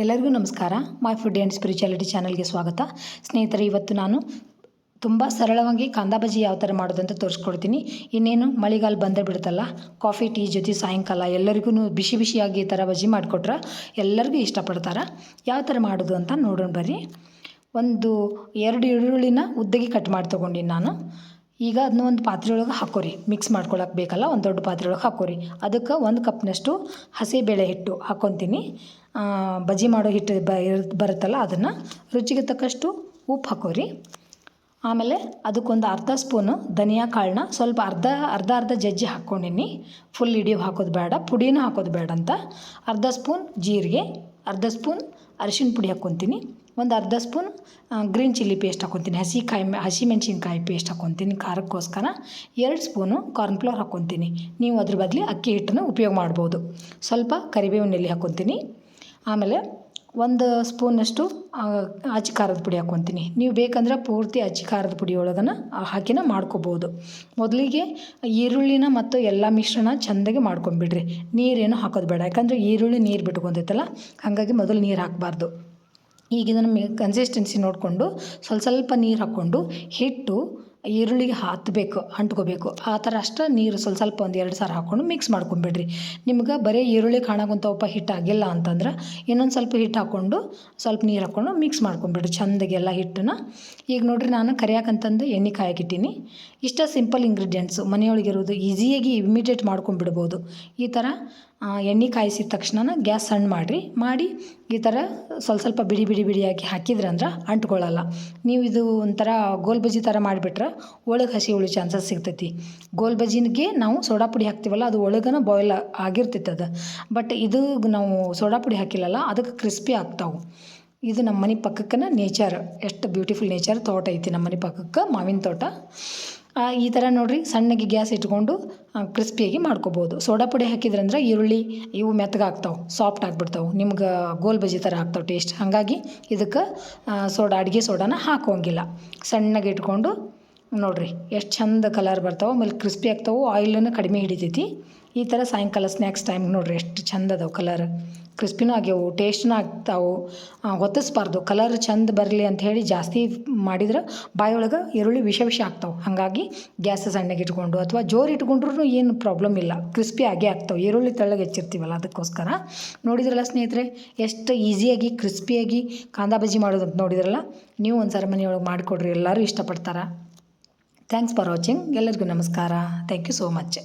ಎಲ್ಲರಿಗೂ ನಮಸ್ಕಾರ. My food and spirituality ಚಾನಲ್ಗೆ ಸ್ವಾಗತ. ಸ್ನೇಹಿತರೆ, ಇವತ್ತು ನಾನು ತುಂಬ ಸರಳವಾಗಿ ಕಾಂದಾ ಬಜ್ಜಿ ಯಾವ ಥರ ಮಾಡೋದಂತ ತೋರಿಸ್ಕೊಡ್ತೀನಿ. ಇನ್ನೇನು ಮಳೆಗಾಲ ಬಂದೇ ಬಿಡುತ್ತಲ್ಲ ಕಾಫಿ ಟೀ ಜೊತೆ ಸಾಯಂಕಾಲ ಎಲ್ಲರಿಗೂ ಬಿಸಿ ಬಿಸಿಯಾಗಿ ಈ ಥರ ಬಜ್ಜಿ ಮಾಡಿಕೊಟ್ರೆ ಎಲ್ಲರಿಗೂ ಇಷ್ಟಪಡ್ತಾರೆ. ಯಾವ ಥರ ಮಾಡೋದು ಅಂತ ನೋಡೋಣ ಬರ್ರಿ. ಒಂದು ಎರಡು ಈರುಳ್ಳಿನ ಉದ್ದಗೆ ಕಟ್ ಮಾಡಿ ತೊಗೊಂಡಿನಿ ನಾನು. ಈಗ ಅದನ್ನ ಒಂದು ಪಾತ್ರೆ ಒಳಗೆ ಹಾಕೋರಿ. ಮಿಕ್ಸ್ ಮಾಡ್ಕೊಳಕ್ಕೆ ಬೇಕಲ್ಲ, ಒಂದು ದೊಡ್ಡ ಪಾತ್ರೆ ಒಳಗೆ ಹಾಕೋರಿ. ಅದಕ್ಕೆ ಒಂದು ಕಪ್ನಷ್ಟು ಹಸಿಬೇಳೆ ಹಿಟ್ಟು ಹಾಕೊತೀನಿ. ಬಜ್ಜಿ ಮಾಡೋ ಹಿಟ್ಟು ಬ ಬರುತ್ತಲ್ಲ ಅದನ್ನು ರುಚಿಗೆ ತಕ್ಕಷ್ಟು ಉಪ್ಪು ಹಾಕೋರಿ. ಆಮೇಲೆ ಅದಕ್ಕೊಂದು ಅರ್ಧ ಸ್ಪೂನು ಧನಿಯಾ ಕಾಳನ್ನ ಸ್ವಲ್ಪ ಅರ್ಧ ಅರ್ಧ ಅರ್ಧ ಜಜ್ಜಿ ಹಾಕ್ಕೊಂಡಿನಿ ಫುಲ್ ಹಿಡಿ ಹಾಕೋದು ಬೇಡ, ಪುಡಿನೂ ಹಾಕೋದು ಬೇಡ ಅಂತ ಅರ್ಧ ಸ್ಪೂನ್ ಜೀರಿಗೆ, ಅರ್ಧ ಸ್ಪೂನ್ ಅರಿಶಿನ ಪುಡಿ ಹಾಕ್ಕೊತೀನಿ. ಒಂದು ಅರ್ಧ ಸ್ಪೂನ್ ಗ್ರೀನ್ ಚಿಲ್ಲಿ ಪೇಸ್ಟ್ ಹಾಕ್ಕೊತೀನಿ. ಹಸಿ ಕಾಯಿ ಪೇಸ್ಟ್ ಹಾಕ್ಕೊತೀನಿ ಖಾರಕ್ಕೋಸ್ಕರ. ಎರಡು ಸ್ಪೂನು ಕಾರ್ನ್ಫ್ಲೋರ್ ಹಾಕ್ಕೊತೀನಿ. ನೀವು ಅದ್ರ ಬದಲು ಅಕ್ಕಿ ಹಿಟ್ಟನ್ನು ಉಪಯೋಗ ಮಾಡ್ಬೋದು. ಸ್ವಲ್ಪ ಕರಿಬೇವಿನ ಎಲೆ ಹಾಕ್ಕೊತೀನಿ. ಆಮೇಲೆ ಒಂದು ಸ್ಪೂನಷ್ಟು ಅಚ್ಚಿ ಖಾರದ ಪುಡಿ ಹಾಕ್ಕೊತೀನಿ. ನೀವು ಬೇಕಂದ್ರೆ ಪೂರ್ತಿ ಅಚ್ಚ ಖಾರದ ಪುಡಿ ಒಳಗನ ಹಾಕಿನ ಮಾಡ್ಕೋಬೋದು. ಮೊದಲಿಗೆ ಈರುಳ್ಳಿನ ಮತ್ತು ಎಲ್ಲ ಮಿಶ್ರಣ ಚೆಂದಾಗಿ ಮಾಡ್ಕೊಂಬಿಡ್ರಿ. ನೀರೇನು ಹಾಕೋದು ಬೇಡ. ಯಾಕಂದರೆ ಈರುಳ್ಳಿ ನೀರು ಬಿಟ್ಕೊಂತೈತಲ್ಲ, ಹಾಗಾಗಿ ಮೊದಲು ನೀರು ಹಾಕಬಾರ್ದು. ಈಗ ಇದನ್ನು ಕನ್ಸಿಸ್ಟೆನ್ಸಿ ನೋಡಿಕೊಂಡು, ಸ್ವಲ್ಪ ಸ್ವಲ್ಪ ನೀರು ಹಾಕ್ಕೊಂಡು ಹಿಟ್ಟು ಈರುಳ್ಳಿಗೆ ಹತ್ತಬೇಕು ಅಂಟ್ಕೋಬೇಕು. ಆ ಥರ ಅಷ್ಟು ನೀರು ಸ್ವಲ್ಪ ಸ್ವಲ್ಪ ಒಂದು ಎರಡು ಸಾರಿ ಹಾಕ್ಕೊಂಡು ಮಿಕ್ಸ್ ಮಾಡ್ಕೊಂಬಿಡ್ರಿ. ನಿಮ್ಗೆ ಬರೀ ಈರುಳ್ಳಿ ಕಾಣಾಗುಂತವಪ್ಪ ಹಿಟ್ಟು ಆಗಿಲ್ಲ ಅಂತಂದ್ರೆ ಇನ್ನೊಂದು ಸ್ವಲ್ಪ ಹಿಟ್ಟು ಹಾಕ್ಕೊಂಡು ಸ್ವಲ್ಪ ನೀರು ಹಾಕ್ಕೊಂಡು ಮಿಕ್ಸ್ ಮಾಡ್ಕೊಂಬಿಡ್ರಿ ಚೆಂದಾಗಿ ಎಲ್ಲ ಹಿಟ್ಟನ್ನ. ಈಗ ನೋಡ್ರಿ ನಾನು ಕರಿಯಾಕಂತಂದು ಎಣ್ಣೆ ಕಾಯಕ್ಕಿಟ್ಟೀನಿ. ಇಷ್ಟ ಸಿಂಪಲ್ ಇಂಗ್ರೀಡಿಯೆಂಟ್ಸು ಮನೆಯೊಳಗಿರೋದು ಈಸಿಯಾಗಿ ಇಮಿಡಿಯೇಟ್ ಮಾಡ್ಕೊಂಬಿಡ್ಬೋದು. ಈ ಥರ ಎಣ್ಣೆ ಕಾಯಿಸಿದ ತಕ್ಷಣ ಗ್ಯಾಸ್ ಸಣ್ಣ ಮಾಡಿರಿ. ಮಾಡಿ ಈ ಥರ ಸ್ವಲ್ಪ ಸ್ವಲ್ಪ ಬಿಡಿ ಬಿಡಿ ಬಿಡಿಯಾಗಿ ಹಾಕಿದ್ರಂದ್ರೆ ಅಂಟ್ಕೊಳ್ಳಲ್ಲ ನೀವು ಇದು ಒಂಥರ ಗೋಲ್ ಬಜ್ಜಿ ಥರ ಮಾಡಿಬಿಟ್ರೆ ಒಳಗೆ ಹಸಿ ಉಳಿ ಚಾನ್ಸಸ್ ಸಿಗ್ತೈತಿ. ಗೋಲ್ ಬಜಿನ್ಗೆ ನಾವು ಸೋಡಾ ಪುಡಿ ಹಾಕ್ತೀವಲ್ಲ, ಅದು ಒಳಗನ ಬಾಯ್ಲ್ ಆಗಿರ್ತೈತೆ ಅದು. ಬಟ್ ಇದು ನಾವು ಸೋಡಾ ಪುಡಿ ಹಾಕಿಲ್ಲಲ್ಲ, ಅದಕ್ಕೆ ಕ್ರಿಸ್ಪಿ ಆಗ್ತಾವೆ. ಇದು ನಮ್ಮ ಮನೆ ಪಕ್ಕಕ್ಕನ ನೇಚರ್ ಎಷ್ಟು ಬ್ಯೂಟಿಫುಲ್ ನೇಚರ್ ತೋಟ ಐತಿ ನಮ್ಮ ಮನೆ ಪಕ್ಕಕ್ಕೆ, ಮಾವಿನ ತೋಟ. ಈ ಥರ ನೋಡಿರಿ, ಸಣ್ಣಗೆ ಗ್ಯಾಸ್ ಇಟ್ಕೊಂಡು ಕ್ರಿಸ್ಪಿಯಾಗಿ ಮಾಡ್ಕೋಬೋದು. ಸೋಡಾ ಪುಡಿ ಹಾಕಿದ್ರಂದ್ರೆ ಈರುಳ್ಳಿ ಇವು ಮೆತ್ತಗಾಗ್ತಾವೆ ಸಾಫ್ಟ್ ಆಗಿಬಿಡ್ತಾವೆ. ನಿಮ್ಗೆ ಗೋಲ್ ಬಜ್ಜಿ ಥರ ಆಗ್ತಾವೆ ಟೇಸ್ಟ್ ಹಾಗಾಗಿ ಇದಕ್ಕೆ ಸೋಡಾ, ಅಡುಗೆ ಸೋಡಾನ ಹಾಕೋಂಗಿಲ್ಲ ಸಣ್ಣಗೆ ಇಟ್ಕೊಂಡು ನೋಡ್ರಿ, ಎಷ್ಟು ಚಂದ ಕಲರ್ ಬರ್ತಾವೆ, ಆಮೇಲೆ ಕ್ರಿಸ್ಪಿ ಆಗ್ತಾವೆ ಆಯಿಲನ್ನು ಕಡಿಮೆ ಹಿಡಿತೈತಿ. ಈ ಥರ ಸಾಯಂಕಾಲ ಸ್ನ್ಯಾಕ್ಸ್ ಟೈಮ್ ನೋಡ್ರಿ, ಎಷ್ಟು ಚಂದ ಅದಾವೆ ಕಲರ್ ಕ್ರಿಸ್ಪಿನೂ ಆಗ್ಯಾವು ಟೇಸ್ಟ್ನೂ ಆಗ್ತಾವೆ. ಹೊತ್ತಿಸ್ಬಾರ್ದು ಕಲರ್ ಚಂದ ಬರಲಿ ಅಂತ ಹೇಳಿ ಜಾಸ್ತಿ ಮಾಡಿದ್ರೆ ಬಾಯಿಯೊಳಗೆ ಈರುಳ್ಳಿ ವಿಷ ವಿಷ ಆಗ್ತಾವೆ. ಹಾಗಾಗಿ ಗ್ಯಾಸ್ ಸಣ್ಣಗೆ ಇಟ್ಕೊಂಡು ಅಥವಾ ಜೋರು ಇಟ್ಕೊಂಡ್ರೂ ಏನು ಪ್ರಾಬ್ಲಮ್ ಇಲ್ಲ. ಕ್ರಿಸ್ಪಿ ಆಗೇ ಆಗ್ತಾವೆ. ಈರುಳ್ಳಿ ತೆಳ್ಳಗೆ ಹೆಚ್ಚಿರ್ತೀವಲ್ಲ, ಅದಕ್ಕೋಸ್ಕರ. ನೋಡಿದ್ರಲ್ಲ ಸ್ನೇಹಿತರೆ, ಎಷ್ಟು ಈಸಿಯಾಗಿ ಕ್ರಿಸ್ಪಿಯಾಗಿ ಕಾಂದಾ ಬಜ್ಜಿ ಮಾಡೋದಂತ ನೋಡಿದ್ರಲ್ಲ? ನೀವು ಒಂದು ಸರಿ ಮನೆಯೊಳಗೆ ಮಾಡಿಕೊಡ್ರಿ, ಎಲ್ಲರೂ ಇಷ್ಟಪಡ್ತಾರೆ. ಥ್ಯಾಂಕ್ಸ್ ಫಾರ್ ವಾಚಿಂಗ್ ಎಲ್ಲರಿಗೂ ನಮಸ್ಕಾರ. Thank you so much